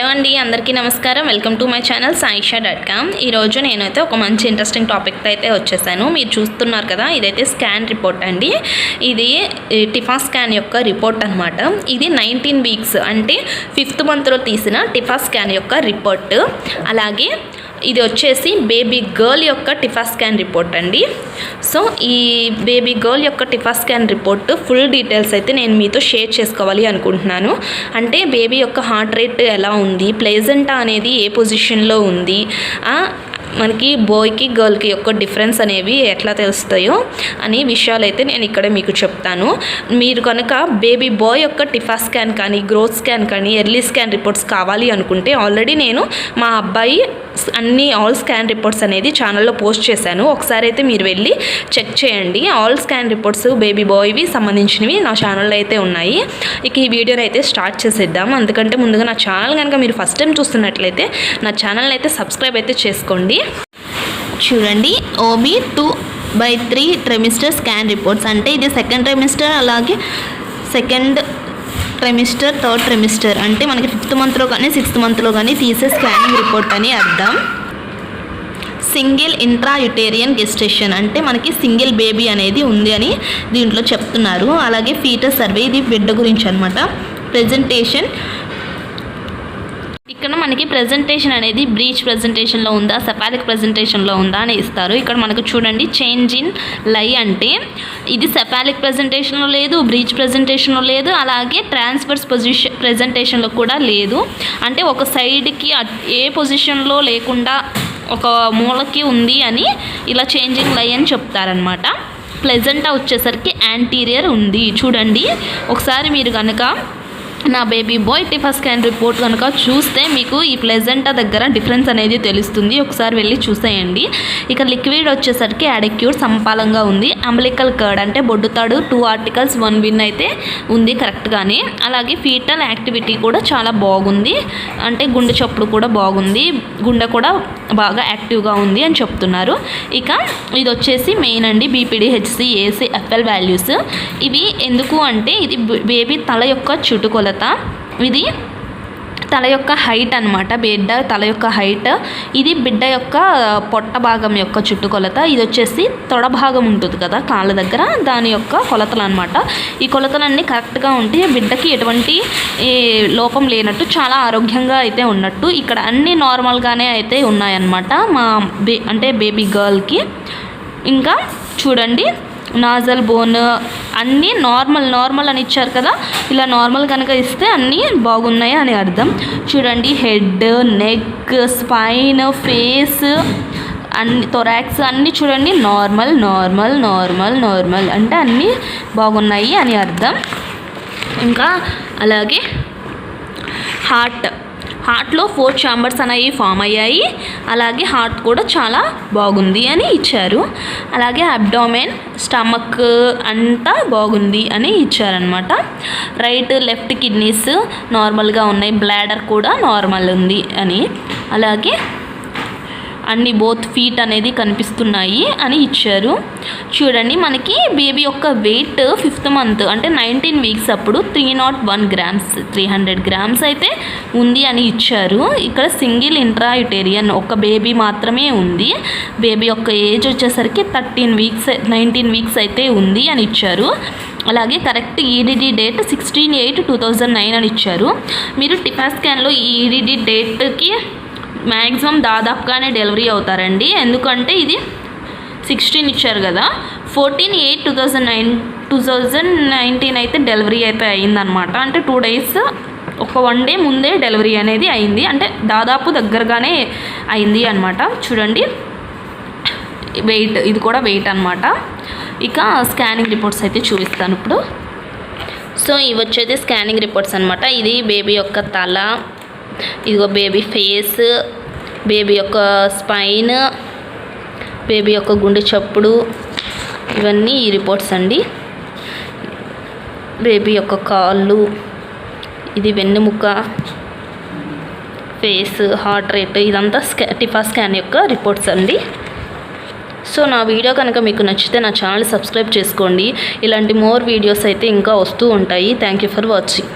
Hello అండి అందరికీ నమస్కారం. Welcome to my channel Saisha dot com. ఈరోజు నేనైతే ఒక మంచి ఇంట్రెస్టింగ్ టాపిక్తో అయితే వచ్చేసాను. మీరు చూస్తున్నారు కదా ఇదైతే స్కాన్ రిపోర్ట్ అండి. ఇది టిఫా స్కాన్ యొక్క రిపోర్ట్ అనమాట ఇది నైన్టీన్ వీక్స్ అంటే ఫిఫ్త్ మంత్లో తీసిన టిఫా స్కాన్ యొక్క రిపోర్ట్. అలాగే ఇది వచ్చేసి బేబీ గర్ల్ యొక్క టిఫా స్కాన్ రిపోర్ట్ అండి. సో ఈ బేబీ గర్ల్ యొక్క TIFFA scan report full details అయితే నేను మీతో షేర్ చేసుకోవాలి అనుకుంటున్నాను. అంటే బేబీ యొక్క హార్ట్ రేట్ ఎలా ఉంది ప్లేజెంటా అనేది ఏ పొజిషన్లో ఉంది మనకి బాయ్కి గర్ల్కి యొక్క డిఫరెన్స్ అనేవి ఎట్లా తెలుస్తాయో అనే విషయాలు అయితే నేను ఇక్కడ మీకు చెప్తాను. మీరు కనుక బేబీ బాయ్ యొక్క టిఫా స్కాన్ కానీ గ్రోత్ స్కాన్ కానీ ఎర్లీ స్కాన్ రిపోర్ట్స్ కావాలి అనుకుంటే ఆల్రెడీ నేను మా అబ్బాయి అన్ని ఆల్ స్కాన్ రిపోర్ట్స్ అనేది ఛానల్లో పోస్ట్ చేశాను. ఒకసారి అయితే మీరు వెళ్ళి చెక్ చేయండి. ఆల్ స్కాన్ రిపోర్ట్స్ బేబీ బాయ్వి సంబంధించినవి నా ఛానల్లో అయితే ఉన్నాయి. ఇక ఈ వీడియోని అయితే స్టార్ట్ చేసేద్దాం. అందుకంటే ముందుగా నా ఛానల్ కనుక మీరు ఫస్ట్ టైం చూస్తున్నట్లయితే నా ఛానల్ అయితే సబ్స్క్రైబ్ అయితే చేసుకోండి. చూడండి OB two by three trimester scan reports అంటే ఇది సెకండ్ ట్రెమిస్టర్ అలాగే సెకండ్ ట్రెమిస్టర్ థర్డ్ ట్రెమిస్టర్ అంటే మనకి ఫిఫ్త్ మంత్లో కానీ సిక్స్త్ మంత్లో కానీ తీసే స్కానింగ్ రిపోర్ట్ అని అర్థం. సింగిల్ ఇంట్రాయుటేరియన్ గెస్టేషన్ అంటే మనకి సింగిల్ బేబీ అనేది ఉంది అని దీంట్లో చెప్తున్నారు. అలాగే ఫీటస్ సర్వే ఇది బిడ్డ గురించి అనమాట ప్రజెంటేషన్ ఇక్కడ మనకి ప్రజెంటేషన్ అనేది బ్రీచ్ ప్రజెంటేషన్లో ఉందా సెపాలిక్ ప్రజెంటేషన్లో ఉందా అని ఇస్తారు. ఇక్కడ మనకు చూడండి చేంజ్ ఇన్ లై అంటే ఇది సెపాలిక్ ప్రజెంటేషన్లో లేదు బ్రీచ్ ప్రజెంటేషన్లో లేదు అలాగే ట్రాన్స్ఫర్స్ పొజిషన్ ప్రజెంటేషన్లో కూడా లేదు. అంటే ఒక సైడ్కి అట్- ఏ పొజిషన్లో లేకుండా ఒక మూలకి ఉంది అని ఇలా చేంజింగ్ లై అని చెప్తారనమాట ప్లెజెంటా వచ్చేసరికి యాంటీరియర్ ఉంది. చూడండి ఒకసారి మీరు కనుక నా baby boy TIFFA scan report కనుక చూస్తే మీకు ఈ ప్లెజెంటా దగ్గర డిఫరెన్స్ అనేది తెలుస్తుంది. ఒకసారి వెళ్ళి చూసేయండి. ఇక లిక్విడ్ వచ్చేసరికి యాడెక్యూర్ సంపాలంగా ఉంది. అంబలికల్ కర్డ్ అంటే బొడ్డుతాడు. టూ ఆర్టికల్స్ వన్ విన్ అయితే ఉంది కరెక్ట్గానే అలాగే ఫీటల్ యాక్టివిటీ కూడా చాలా బాగుంది. అంటే గుండె చప్పుడు కూడా బాగుంది. గుండె కూడా బాగా యాక్టివ్గా ఉంది అని చెప్తున్నారు. ఇక ఇది వచ్చేసి మెయిన్ అండి. BPD HC AC FL values ఇవి ఎందుకు అంటే ఇది బేబీ తల యొక్క చుట్టుకొల చుట్టుకొలత ఇది తల యొక్క హైట్ అనమాట బిడ్డ తల యొక్క హైట్ ఇది బిడ్డ యొక్క పొట్ట భాగం యొక్క చుట్టుకొలత. ఇది వచ్చేసి తొడ భాగం ఉంటుంది కదా కాళ్ళ దగ్గర. దాని యొక్క కొలతలు అనమాట ఈ కొలతలన్నీ కరెక్ట్గా ఉంటే బిడ్డకి ఎటువంటి లోపం లేనట్టు చాలా ఆరోగ్యంగా అయితే ఉన్నట్టు. ఇక్కడ అన్నీ నార్మల్గానే అయితే ఉన్నాయన్నమాట. మా బే అంటే బేబీ గర్ల్కి ఇంకా చూడండి నాజల్ బోన్ అన్నీ నార్మల్ నార్మల్ అని ఇచ్చారు కదా? ఇలా నార్మల్ కనుక ఇస్తే అన్నీ బాగున్నాయి అని అర్థం. చూడండి హెడ్ నెక్ స్పైన్ ఫేస్ అన్ని థొరాక్స్ అన్నీ చూడండి నార్మల్ నార్మల్ నార్మల్ నార్మల్ అంటే అన్నీ బాగున్నాయి అని అర్థం. ఇంకా అలాగే హార్ట్. హార్ట్లో ఫోర్ ఛాంబర్స్ అనేవి ఫామ్ అయ్యాయి. అలాగే హార్ట్ కూడా చాలా బాగుంది అని ఇచ్చారు. అలాగే అబ్డామెన్ స్టమక్ అంతా బాగుంది అని ఇచ్చారనమాట రైట్ లెఫ్ట్ కిడ్నీస్ నార్మల్గా ఉన్నాయి. బ్లాడర్ కూడా నార్మల్ ఉంది అని. అలాగే అన్ని బోత్ ఫీట్ అనేది కనిపిస్తున్నాయి అని ఇచ్చారు. చూడండి మనకి బేబీ యొక్క వెయిట్ ఫిఫ్త్ మంత్ అంటే నైన్టీన్ వీక్స్ అప్పుడు three naught one grams three hundred grams అయితే ఉంది అని ఇచ్చారు. ఇక్కడ సింగిల్ ఇంట్రాయుటేరియన్ ఒక బేబీ మాత్రమే ఉంది. బేబీ యొక్క ఏజ్ వచ్చేసరికి థర్టీన్ వీక్స్ నైన్టీన్ వీక్స్ అయితే ఉంది అని ఇచ్చారు. అలాగే correct EDD date sixteen eight two thousand nine అని ఇచ్చారు. మీరు టిఫా స్కాన్లో ఈడిడి డేట్కి మ్యాక్సిమం దాదాపుగానే డెలివరీ అవుతారండి. ఎందుకంటే ఇది సిక్స్టీన్ ఇచ్చారు కదా. Fourteen eight two thousand nine two thousand nineteen అయితే డెలివరీ అయితే అయిందనమాట అంటే టూ డేస్ ఒక వన్ డే ముందే డెలివరీ అనేది అయింది. అంటే దాదాపు దగ్గరగానే అయింది అనమాట చూడండి. వెయిట్ ఇది కూడా వెయిట్ అనమాట ఇక స్కానింగ్ రిపోర్ట్స్ అయితే చూపిస్తాను ఇప్పుడు. సో ఇవి వచ్చేది స్కానింగ్ రిపోర్ట్స్ అనమాట ఇది బేబీ యొక్క తల ఇదిగో బేబీ ఫేస్ బేబీ యొక్క స్పైన్ బేబీ యొక్క గుండె చప్పుడు ఇవన్నీ ఈ రిపోర్ట్స్ అండి. బేబీ యొక్క కాళ్ళు ఇది వెన్నెముక ఫేస్ హార్ట్ రేట్ ఇదంతా స్కా టిఫా స్కాన్ యొక్క రిపోర్ట్స్ అండి. సో నా వీడియో కనుక మీకు నచ్చితే నా ఛానల్ సబ్స్క్రైబ్ చేసుకోండి. ఇలాంటి మోర్ వీడియోస్ అయితే ఇంకా వస్తూ ఉంటాయి. Thank you for watching.